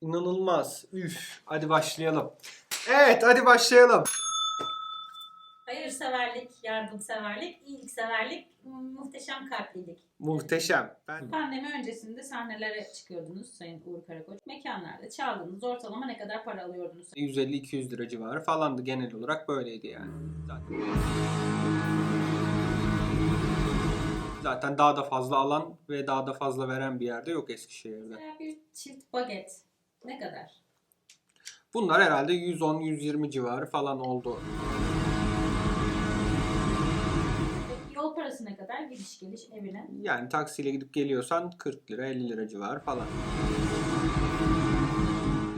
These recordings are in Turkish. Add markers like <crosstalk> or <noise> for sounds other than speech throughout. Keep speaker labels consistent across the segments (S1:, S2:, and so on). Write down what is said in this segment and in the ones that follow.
S1: İnanılmaz. Üf. Hadi başlayalım. Evet hadi başlayalım.
S2: Hayırseverlik, yardımseverlik, iyilikseverlik, muhteşem kalplilik.
S1: Muhteşem. Ben
S2: Pandemi öncesinde sahnelere çıkıyordunuz Sayın Uğur Karakoç. Mekanlarda çaldığınız ortalama ne kadar para alıyordunuz?
S1: 150-200 lira civarı falandı genel olarak böyleydi yani. Zaten. Zaten daha da fazla alan ve daha da fazla veren bir yerde yok Eskişehir'de.
S2: Veya bir çift baget ne kadar?
S1: Bunlar herhalde 110-120 civarı falan oldu.
S2: Peki Yol parası ne kadar? Gidiş geliş evine.
S1: Yani taksiyle gidip geliyorsan 40 lira 50 lira civarı falan.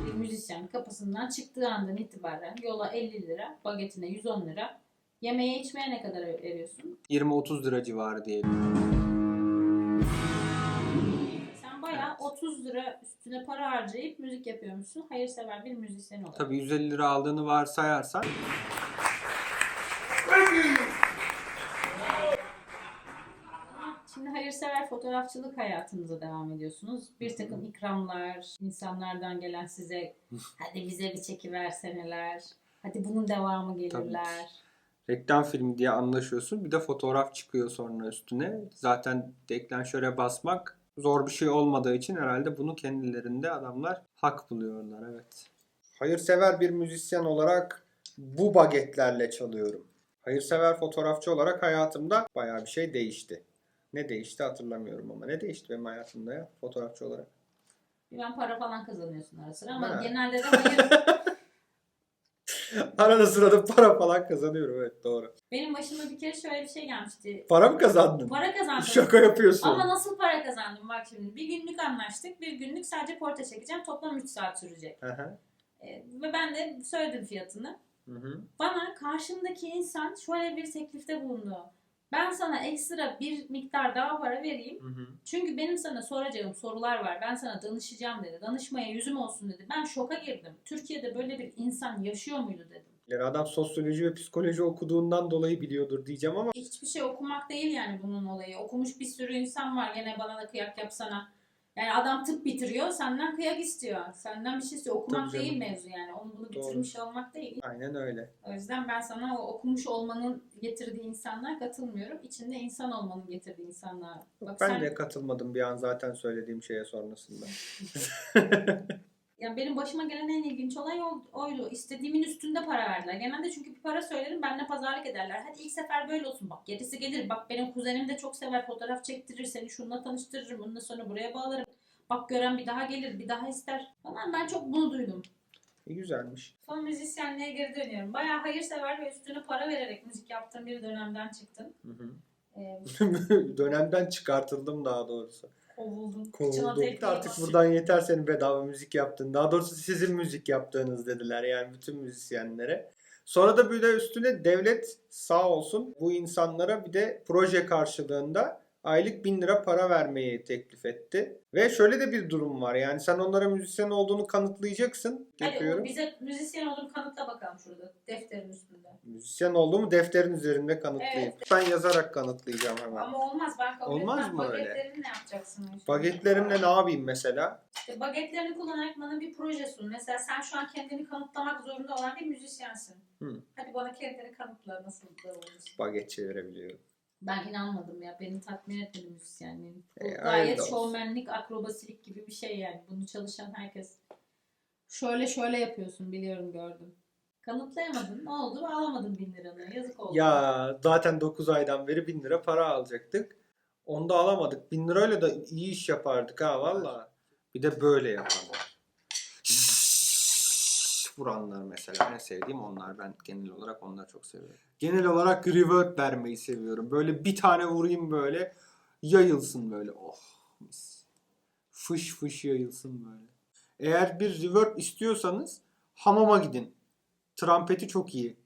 S2: Bir müzisyen kapısından çıktığı andan itibaren yola 50 lira, bagetine 110 lira. Yemeğe içmeye ne kadar veriyorsun?
S1: 20-30 lira civarı diyelim.
S2: 30 lira üstüne para harcayıp müzik yapıyormuşsun. Hayırsever bir müzisyen olarak.
S1: Tabii 150 lira aldığını varsayarsan
S2: Şimdi hayırsever fotoğrafçılık hayatınıza devam ediyorsunuz. Bir takım ikramlar, insanlardan gelen size hadi bize bir çekiverseneler, hadi bunun devamı gelirler.
S1: reklam filmi diye anlaşıyorsun. Bir de fotoğraf çıkıyor sonra üstüne. Zaten deklanşöre basmak zor bir şey olmadığı için herhalde bunu kendilerinde adamlar hak buluyorlar evet. Hayırsever bir müzisyen olarak bu bagetlerle çalıyorum. Hayırsever fotoğrafçı olarak hayatımda bayağı bir şey değişti. Ne değişti hatırlamıyorum ama ne değişti benim hayatımda ya fotoğrafçı olarak.
S2: Bir ben para falan kazanıyorsun ara sıra ama
S1: Ha.
S2: genelde de hayır. <laughs>
S1: Arada sırada para falan kazanıyorum evet doğru.
S2: Benim başıma bir kere şöyle bir şey gelmişti.
S1: Para mı kazandın?
S2: Para kazandım.
S1: Şaka yapıyorsun.
S2: Ama nasıl para kazandım bak şimdi. Bir günlük anlaştık. Bir günlük sadece portre çekeceğim. Toplam 3 saat sürecek. Ee, ve ben de söyledim fiyatını.
S1: Hı hı.
S2: Bana karşımdaki insan şöyle bir teklifte bulundu. Ben sana ekstra bir miktar daha para vereyim.
S1: Hı hı.
S2: Çünkü benim sana soracağım sorular var. Ben sana danışacağım dedi. Danışmaya yüzüm olsun dedi. Ben şoka girdim. Türkiye'de böyle bir insan yaşıyor muydu dedim.
S1: Yani adam sosyoloji ve psikoloji okuduğundan dolayı biliyordur diyeceğim ama
S2: Hiçbir şey okumak değil yani bunun olayı. Okumuş bir sürü insan var. Gene bana da kıyak yapsana. Yani adam tıp bitiriyor. Senden kıyak istiyor. Senden bir şey istiyor. Okumak
S1: Tabii
S2: değil
S1: canım.
S2: mevzu yani. Onu bunu
S1: Doğru.
S2: bitirmiş olmak değil.
S1: aynen öyle.
S2: O yüzden ben sana o okumuş olmanın getirdiği insanlar katılmıyorum. İçinde insan olmanın getirdiği insanlar. Bak
S1: ben
S2: sen,
S1: de katılmadım bir an zaten söylediğim şeye sonrasında. <laughs>
S2: yani benim başıma gelen en ilginç olay oydu. İstediğimin üstünde para verdiler. Genelde çünkü bir para söylerim benimle pazarlık ederler. Hadi ilk sefer böyle olsun bak gerisi gelir. Bak benim kuzenim de çok sever fotoğraf çektirir. Seni şununla tanıştırırım. Ondan sonra buraya bağlarım. Bak gören bir daha gelir bir daha ister. Falan ben çok bunu duydum.
S1: İyi güzelmiş.
S2: Son müzisyenliğe geri dönüyorum. Bayağı hayırsever ve üstüne para vererek müzik yaptığım bir dönemden çıktım.
S1: Hı hı. <laughs> Dönemden çıkartıldım daha doğrusu.
S2: kovuldum.
S1: Kovuldum. Artık buradan yeter senin bedava müzik yaptın. Daha doğrusu sizin müzik yaptığınız dediler yani bütün müzisyenlere. Sonra da bir de üstüne devlet sağ olsun bu insanlara bir de proje karşılığında aylık bin lira para vermeyi teklif etti. Ve şöyle de bir durum var yani sen onlara müzisyen olduğunu kanıtlayacaksın.
S2: Hadi
S1: Yapıyorum.
S2: bize müzisyen olduğunu kanıtla bakalım şurada defterin üstünde.
S1: Müzisyen olduğumu defterin üzerinde kanıtlayayım.
S2: Evet.
S1: Ben yazarak kanıtlayacağım hemen.
S2: Ama olmaz ben kabul
S1: Olmaz
S2: etmem.
S1: mı öyle?
S2: Bagetlerini ne yapacaksın?
S1: Bagetlerimle ne yapayım mesela?
S2: İşte bagetlerini kullanarak bana bir proje sun. Mesela sen şu an kendini kanıtlamak zorunda olan bir müzisyensin.
S1: Hı.
S2: Hadi bana kendini kanıtla nasıl da olursun.
S1: Baget çevirebiliyorum.
S2: Ben inanmadım ya. Beni tatmin etmedi müzisyenliğin. Bu
S1: E,
S2: gayet şovmenlik, akrobasilik gibi bir şey yani. Bunu çalışan herkes şöyle şöyle yapıyorsun biliyorum gördüm. Kanıtlayamadın. Ne oldu? Alamadın bin liranı. Yazık oldu.
S1: Ya zaten 9 aydan beri 1000 lira para alacaktık. Onu da alamadık. 1000 lirayla da iyi iş yapardık ha valla. Bir de böyle Vuranlar mesela. En sevdiğim onlar. Ben genel olarak onları çok seviyorum. Genel olarak reverb vermeyi seviyorum. Böyle bir tane vurayım böyle. Yayılsın böyle. Oh mis. Fış fış yayılsın böyle. Eğer bir reverb istiyorsanız hamama gidin. Trampeti çok iyi.